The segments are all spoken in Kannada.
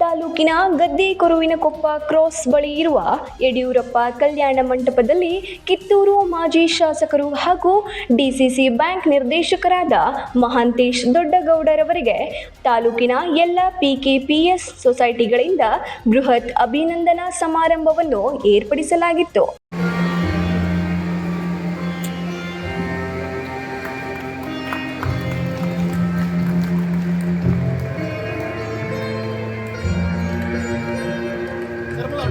ತಾಲೂಕಿನ ಗದ್ದೆ ಕೊರುವಿನಕೊಪ್ಪ ಕ್ರಾಸ್ ಬಳಿ ಇರುವ ಯಡಿಯೂರಪ್ಪ ಕಲ್ಯಾಣ ಮಂಟಪದಲ್ಲಿ ಕಿತ್ತೂರು ಮಾಜಿ ಶಾಸಕರು ಹಾಗೂ ಡಿಸಿಸಿ ಬ್ಯಾಂಕ್ ನಿರ್ದೇಶಕರಾದ ಮಹಾಂತೇಶ್ ದೊಡ್ಡಗೌಡರವರಿಗೆ ತಾಲೂಕಿನ ಎಲ್ಲ ಪಿಕೆಪಿಎಸ್ ಸೊಸೈಟಿಗಳಿಂದ ಬೃಹತ್ ಅಭಿನಂದನಾ ಸಮಾರಂಭವನ್ನು ಏರ್ಪಡಿಸಲಾಗಿತ್ತು. நிர்மலா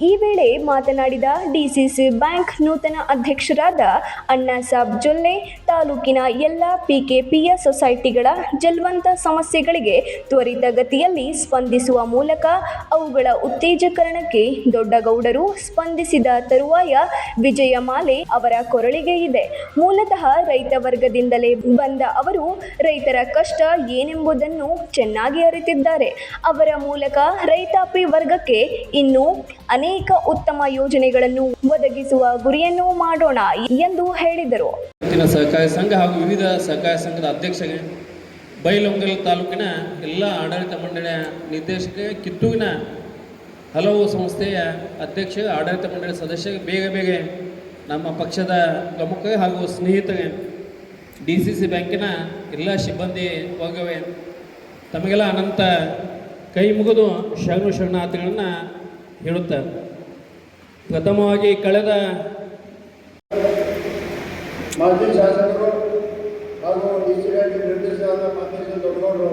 ಈ ವೇಳೆ ಮಾತನಾಡಿದ ಡಿಸಿಸಿ ಬ್ಯಾಂಕ್ ನೂತನ ಅಧ್ಯಕ್ಷರಾದ ಅಣ್ಣಾಸಾಬ್ ಜೊಲ್ಲೆ, ತಾಲೂಕಿನ ಎಲ್ಲ ಪಿಕೆಪಿಯ ಸೊಸೈಟಿಗಳ ಜಲ್ವಂತ ಸಮಸ್ಯೆಗಳಿಗೆ ತ್ವರಿತಗತಿಯಲ್ಲಿ ಸ್ಪಂದಿಸುವ ಮೂಲಕ ಅವುಗಳ ಉತ್ತೇಜಕರಣಕ್ಕೆ ದೊಡ್ಡಗೌಡರು ಸ್ಪಂದಿಸಿದ ತರುವಾಯ ವಿಜಯಮಾಲೆ ಅವರ ಕೊರಳಿಗೆ ಇದೆ. ಮೂಲತಃ ರೈತ ವರ್ಗದಿಂದಲೇ ಬಂದ ಅವರು, ರೈತರ ಕಷ್ಟ ಏನೆಂಬುದನ್ನು ಚೆನ್ನಾಗಿ ಅರಿತಿದ್ದಾರೆ. ಅವರ ಮೂಲಕ ರೈತಾಪಿ ವರ್ಗಕ್ಕೆ ಇನ್ನೂ ಅನೇಕ ಉತ್ತಮ ಯೋಜನೆಗಳನ್ನು ಒದಗಿಸುವ ಗುರಿಯನ್ನು ಮಾಡೋಣ ಎಂದು ಹೇಳಿದರು. ಸಹಕಾರಿ ಸಂಘ ಹಾಗೂ ವಿವಿಧ ಸಹಕಾರಿ ಸಂಘದ ಅಧ್ಯಕ್ಷರಿಗೆ ಬೈಲೊಂಗಲ್ ತಾಲೂಕಿನ ಎಲ್ಲ ಆಡಳಿತ ಮಂಡಳಿಯ ನಿರ್ದೇಶಕ ಕಿತ್ತೂರಿನ ಹಲವು ಸಂಸ್ಥೆಯ ಅಧ್ಯಕ್ಷ, ಆಡಳಿತ ಮಂಡಳಿ ಸದಸ್ಯ ಬೇಗ ಬೇಗ ನಮ್ಮ ಪಕ್ಷದ ಪ್ರಮುಖ ಹಾಗೂ ಸ್ನೇಹಿತರೆ ಡಿ ಸಿ ಸಿ ಬ್ಯಾಂಕಿನ ಎಲ್ಲ ಸಿಬ್ಬಂದಿ ವರ್ಗವೇ ತಮಗೆಲ್ಲ ಅನಂತ ಕೈ ಮುಗಿದು ಶರಣು ಶರಣಾರ್ಥಿಗಳನ್ನು ಹೇಳುತ್ತಾರೆ. ಪ್ರಥಮವಾಗಿ ಕಳೆದ ಮಾಜಿ ಶಾಸಕರು ಹಾಗೂ ಡಿ ಸಿ ಬ್ಯಾಂಕ್ ನಿರ್ದೇಶಕರಾದ ಮಾತೇಶ ದೊಡ್ಡಗೌಡರು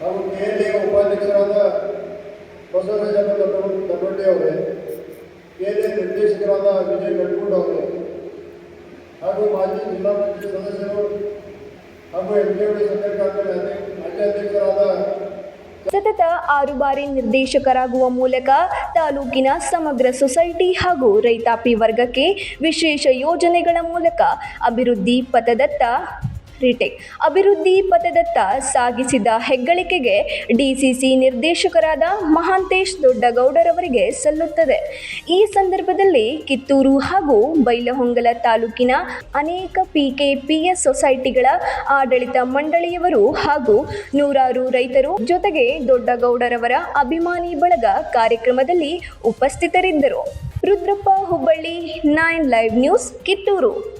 ಹಾಗೂ ಕೆ ಎಲ್ ಎ ಉಪಾಧ್ಯಕ್ಷರಾದ ಬಸವರಾಜ ದೊಡ್ಡ ದೊಡ್ಡೊಡ್ಡಿ ಅವರೇ ಕೆ ಎಲ್ ಎ ನಿರ್ದೇಶಕರಾದ ವಿಜಯ್ ಗಡ್ಗೂಡ್ ಅವರೇ ಹಾಗೂ ಮಾಜಿ ಜಿಲ್ಲಾ ಪಂಚಾಯತ್ ಸದಸ್ಯರು ಹಾಗೂ ಎಂ ಕೆ ಡಿ ಸಕ್ಕರೆ ಕಾರ್ಖಾನೆ ಅಧ್ಯ- ರಾಜ್ಯಾಧ್ಯಕ್ಷರಾದ ಸತತ ಆರು ಬಾರಿ ನಿರ್ದೇಶಕರಾಗುವ ಮೂಲಕ ತಾಲೂಕಿನ ಸಮಗ್ರ ಸೊಸೈಟಿ ಹಾಗೂ ರೈತಾಪಿ ವರ್ಗಕ್ಕೆ ವಿಶೇಷ ಯೋಜನೆಗಳ ಮೂಲಕ ಅಭಿವೃದ್ಧಿ ಪಥದತ್ತ ರಿಟೇಕ್ ಅಭಿವೃದ್ಧಿ ಪಥದತ್ತ ಸಾಗಿಸಿದ ಹೆಗ್ಗಳಿಕೆಗೆ ಡಿಸಿಸಿ ನಿರ್ದೇಶಕರಾದ ಮಹಾಂತೇಶ್ ದೊಡ್ಡಗೌಡರವರಿಗೆ ಸಲ್ಲುತ್ತದೆ. ಈ ಸಂದರ್ಭದಲ್ಲಿ ಕಿತ್ತೂರು ಹಾಗೂ ಬೈಲಹೊಂಗಲ ತಾಲೂಕಿನ ಅನೇಕ ಪಿಕೆಪಿಎಸ್ ಸೊಸೈಟಿಗಳ ಆಡಳಿತ ಮಂಡಳಿಯವರು ಹಾಗೂ ನೂರಾರು ರೈತರು ಜೊತೆಗೆ ದೊಡ್ಡಗೌಡರವರ ಅಭಿಮಾನಿ ಬಳಗ ಕಾರ್ಯಕ್ರಮದಲ್ಲಿ ಉಪಸ್ಥಿತರಿದ್ದರು. Rudrappa Hubballi, nine live news, Kittur.